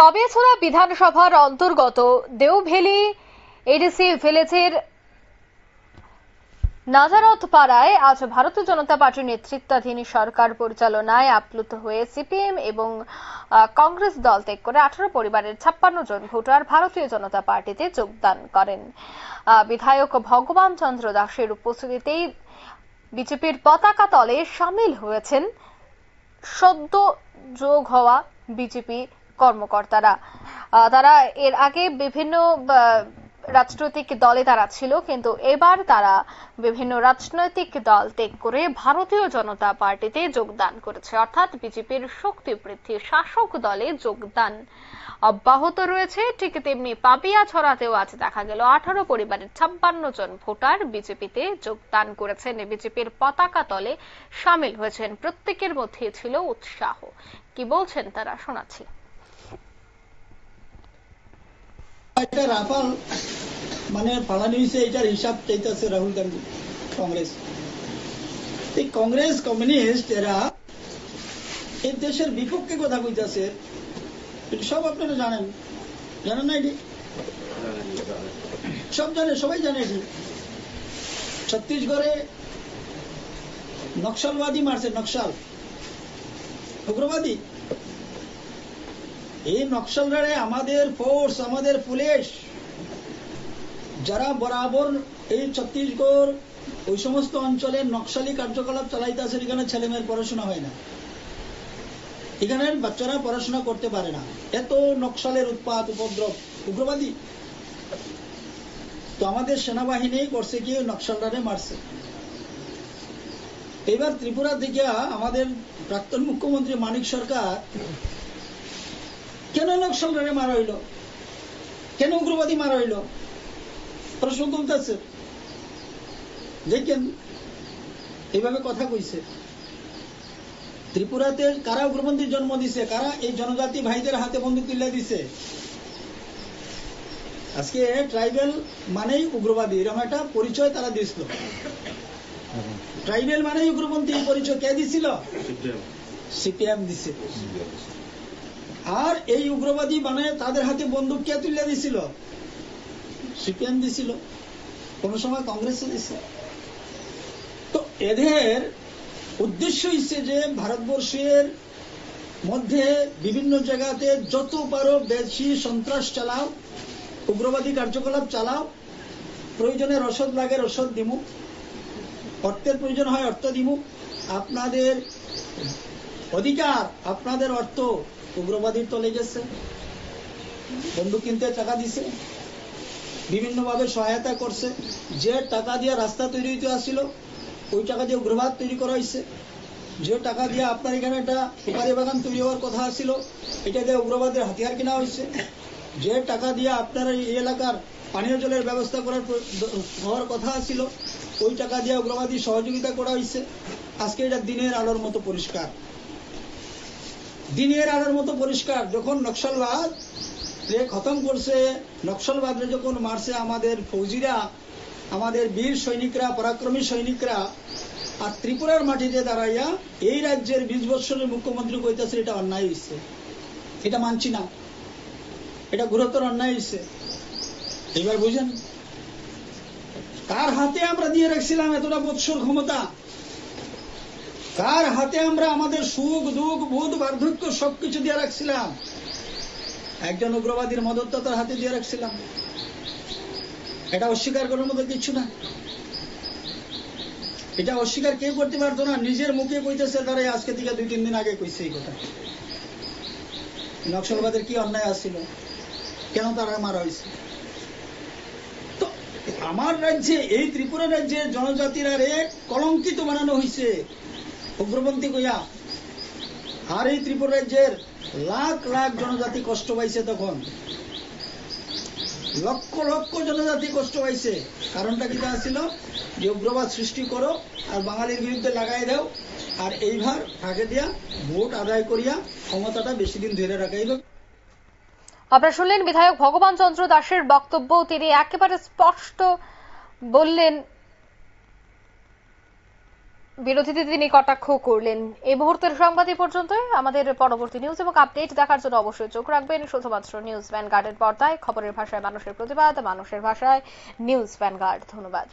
পাবিয়াছড়া বিধানসভার অন্তর্গত দেওভেলি, এডিসি ভিলেজের নাজারত পাড়ায় আজ ভারতীয় জনতা পার্টির নেতৃত্বাধীন সরকার পরিচালনায় আপ্লুত হয়ে সিপিএম এবং কংগ্রেস দল ত্যাগ করে আঠারো পরিবারের ছাপ্পান্ন জন ভোটার ভারতীয় জনতা পার্টিতে যোগদান করেন। বিধায়ক ভগবান চন্দ্র দাসের উপস্থিতিতেই বিজেপির পতাকা তলে সামিল হয়েছেন। সদ্য যোগ হওয়া বিজেপি কর্মকর্তারা। তারা এর আগে বিভিন্ন রাজনৈতিক দলে তারা ছিল, কিন্তু এবার তারা বিভিন্ন রাজনৈতিক দল ত্যাগ করে ভারতীয় জনতা পার্টিতে যোগদান করেছে। অর্থাৎ বিজেপির শক্তি বৃদ্ধি শাসক দলে যোগদান অব্যাহত রয়েছে। ঠিক তেমনি পাপিয়া ছড়াতেও আজ দেখা গেল, আঠারো পরিবারের ছাপ্পান্ন জন ভোটার বিজেপিতে যোগদান করেছেন। বিজেপির পতাকা তলে সামিল হয়েছেন। প্রত্যেকের মধ্যে ছিল উৎসাহ। কি বলছেন তারা? শোনাচ্ছি। এটা রাফাল মানে ফালানি হয়েছে এটার হিসাব চাইতেছে রাহুল গান্ধী, কংগ্রেস। এই কংগ্রেস, কমিউনিস্ট, এরা এই দেশের বিপক্ষে কথা কইতাছে। সব আপনারা জানেন। জানেন না এটি? সব জানে, সবাই জানে এটি। ছত্তিশগড়ে নকশালবাদী মারছে, নকশাল। উগ্রবাদী? এই নকশালরারে আমাদের ফোর্স আমাদের পুলিশ যারা বরাবর এই ছত্তিশগড়, ওই সমস্ত অঞ্চলে নকশালি কার্যকলাপ চালাইতে চালাইতেছে এখানে ছেলে মেয়ের পড়াশোনা হয় না। এখানের বাচ্চারা পড়াশোনা করতে পারে না। এত নকশালের উৎপাত, উপদ্রব, উগ্রবাদী। তো আমাদের সেনাবাহিনী করছে কি নকশালরারে মারছে। এবার ত্রিপুরা থেকে আমাদের প্রাক্তন মুখ্যমন্ত্রী মানিক সরকার কেন নকশালরারে মারা হইল? কেন উগ্রবাদী মারা হইল? প্রশ্ন তুলতেছে। দেখেন এইভাবে কথা কইছে। ত্রিপুরাতে কারা উগ্রপন্থীর জন্ম দিছে? কারা এই জনজাতি ভাইদের হাতে বন্দুক তুলে দিছে? আজকে ট্রাইবেল মানেই উগ্রবাদী এরকম একটা পরিচয় তারা দিছিল ট্রাইবেল মানেই উগ্রপন্থী পরিচয় কে দিছিল? সিপিএম দিছে। আর এই উগ্রবাদী মানে তাদের হাতে বন্দুক কে তুলে দিছিল? সিপিএম দিছিল। কোন সময় কংগ্রেসও দিছে। তো এদের উদ্দেশ্য হচ্ছে যে ভারতবর্ষের মধ্যে বিভিন্ন জায়গাতে যত পারো বেশি সন্ত্রাস চালাও, উগ্রবাদী কার্যকলাপ চালাও। প্রয়োজনে রসদ লাগে, রসদ দিমু। অর্থের প্রয়োজন হয়, অর্থ দিমু। আপনাদের অধিকার, আপনাদের অর্থ উগ্রবাদীর তলে গেছে, বন্দুক কিনতে টাকা দিছে, বিভিন্নভাবে সহায়তা করছে। যে টাকা দিয়ে রাস্তা তৈরি হইতে আসছিল ওই টাকা দিয়ে উগ্রবাদ তৈরি করা হয়েছে যে টাকা দিয়ে আপনার এখানে একটা সুপারি বাগান তৈরি হওয়ার কথা ছিল এটা দিয়ে উগ্রবাদের হাতিয়ার কেনা হয়েছে যে টাকা দিয়ে আপনার এই এলাকার পানীয় জলের ব্যবস্থা করার হওয়ার কথা ছিল ওই টাকা দিয়ে উগ্রবাদী সহযোগিতা করা হয়েছে আজকে এটা দিনের আলোর মতো পরিষ্কার। দিনের আলোর মতো পরিষ্কার। যখন নকশালবাদ রে খতম করছে, নকশালবাদরে যখন মারছে আমাদের ফৌজিরা, আমাদের বীর সৈনিকরা, পরাক্রমী সৈনিকরা, আর ত্রিপুরার মাটিতে দাঁড়াইয়া এই রাজ্যের বিশ বৎসরের মুখ্যমন্ত্রী কইতাছে এটা অন্যায় হয়েছে এটা মানছি না। এটা গুরুতর অন্যায় হয়েছে এবার বুঝেন তার হাতে আমরা দিয়ে রাখছিলাম এতটা বৎসর ক্ষমতা? কার হাতে আমরা আমাদের সুখ, দুঃখ, বোধ, বার্ধক্য সবকিছু দিয়ে রাখছিলাম? একজন উগ্রবাদীর মদতদাতার হাতে দিয়ে রাখছিলাম। এটা অস্বীকার করার মতো কিছু না। এটা অস্বীকার কেউ করতে পারতো না, নিজের মুখে কইতেছে তারা আজকে থেকে দুই, তিন দিন আগে কইছে এই কথা। নকশালবাদের কি অন্যায় আসছিল কেন তারা মারা হয়েছে? তো আমার রাজ্যে, এই ত্রিপুরা রাজ্যের জনজাতিরা রে কলঙ্কিত বানানো হয়েছে উগ্রপন্থী কইয়া, আর এই ত্রিপুরা রাজ্যের লাখ লাখ জনজাতি কষ্ট পাইছে তখন। লক্ষ লক্ষ জনজাতি কষ্ট পাইছে। কারণটা কি ছিল যে উগ্রবাদ সৃষ্টি করো আর বাঙালির বিরুদ্ধে লাগাই দাও, আর এইবার ফাঁকে দিয়া ভোট আদায় করিয়া ক্ষমতাটা বেশি দিন ধরে রাখাইল আপনারা শুনলেন বিধায়ক ভগবান চন্দ্র দাসের বক্তব্য। তিনি একেবারে স্পষ্ট বললেন বিরোধীদের তিনি কটাক্ষ করলেন। এই মুহূর্তের সংবাদ পর্যন্ত। আমাদের পরবর্তী নিউজ এবং আপডেট দেখার জন্য অবশ্যই চোখ রাখবেন। শুধুমাত্র নিউজ ভ্যানগার্ডের পর্দায়, খবরের ভাষায় মানুষের প্রতিবাদ, মানুষের ভাষায় নিউজ ভ্যানগার্ড ধন্যবাদ।